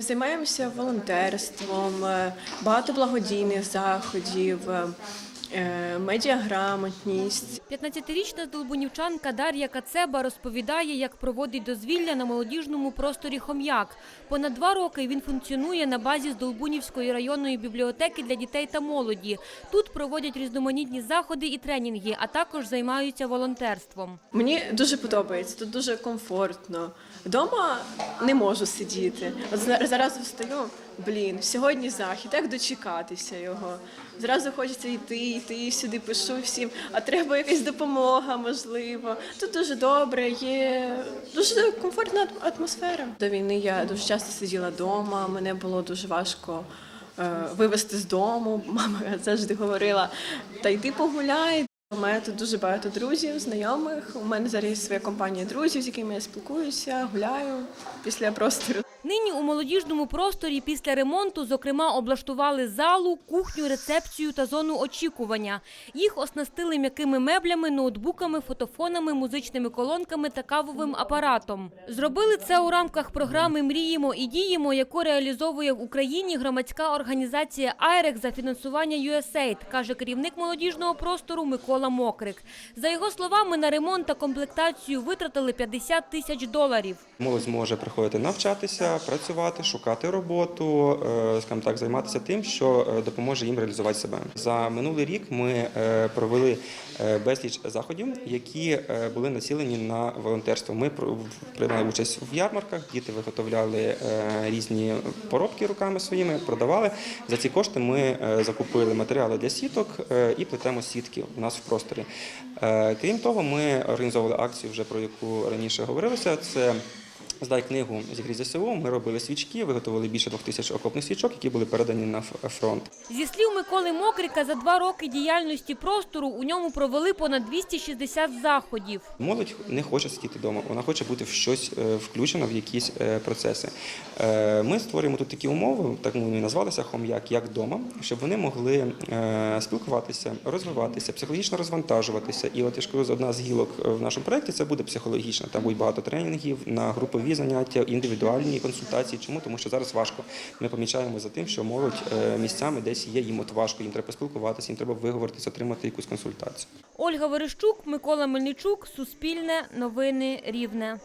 Займаємося волонтерством, е, багато благодійних заходів, е, медіаграмотність. 15-річна долбунівчанка Дар'я Кацеба розповідає, як проводить дозвілля на молодіжному просторі «Хом'як». Понад два роки він функціонує на базі Здолбунівської районної бібліотеки для дітей та молоді. Тут проводять різноманітні заходи і тренінги, а також займаються волонтерством. Мені дуже подобається, тут дуже комфортно. Вдома не можу сидіти. От зараз встаю, блін, сьогодні захід, як дочекатися його. Зразу хочеться йти, йти сюди, пишу всім, а треба якась допомога, можливо. Тут дуже добре, є дуже комфортна атмосфера. До війни я дуже часто сиділа вдома, мене було дуже важко. е, Вивезти з дому, мама завжди говорила: та йди погуляй, у мене тут дуже багато друзів, знайомих. У мене зараз є своя компанія друзів, з якими я спілкуюся, гуляю після простору. Нині у молодіжному просторі після ремонту, зокрема, облаштували залу, кухню, рецепцію та зону очікування. Їх оснастили м'якими меблями, ноутбуками, фотофонами, музичними колонками та кавовим апаратом. Зробили це у рамках програми Мріємо і діємо, яку реалізовує в Україні громадська організація «Айрек» за фінансування USAID, каже керівник молодіжного простору Микола Мокрик. За його словами, на ремонт та комплектацію витратили 50 тисяч доларів. Молодь зможе приходити навчатися, працювати, шукати роботу, е, скажімо так, займатися тим, що е, допоможе їм реалізувати себе. За минулий рік ми е, провели безліч заходів, які були націлені на волонтерство. Ми приймали участь в ярмарках, діти виготовляли різні поробки руками своїми, продавали. За ці кошти ми закупили матеріали для сіток і плетемо сітки у нас просторі. Е, Крім того, ми організовували акцію, вже про яку раніше говорилося. Це Здай книгу зі ЗСУ. Ми робили свічки, виготовили більше двох тисяч окопних свічок, які були передані на фронт. Зі слів Миколи Мокрика, за два роки діяльності простору у ньому провели понад 260 заходів. Молодь не хоче сидіти вдома, вона хоче бути в щось е, включена в якісь е, процеси. Е, Ми створюємо тут такі умови, так ми назвалися хом'як, як вдома, щоб вони могли спілкуватися, розвиватися, психологічно розвантажуватися. І от я ж кажу, одна з гілок в нашому проєкті це буде психологічна. Там буде багато тренінгів на групові заняття, індивідуальні консультації. Чому? Тому що зараз важко. Ми помічаємо за тим, що молодь е, місцями десь є, їм от важко, їм треба поспілкуватися, їм треба виговоритися, отримати якусь консультацію. Ольга Верещук, Микола Мельничук, Суспільне, Новини Рівне.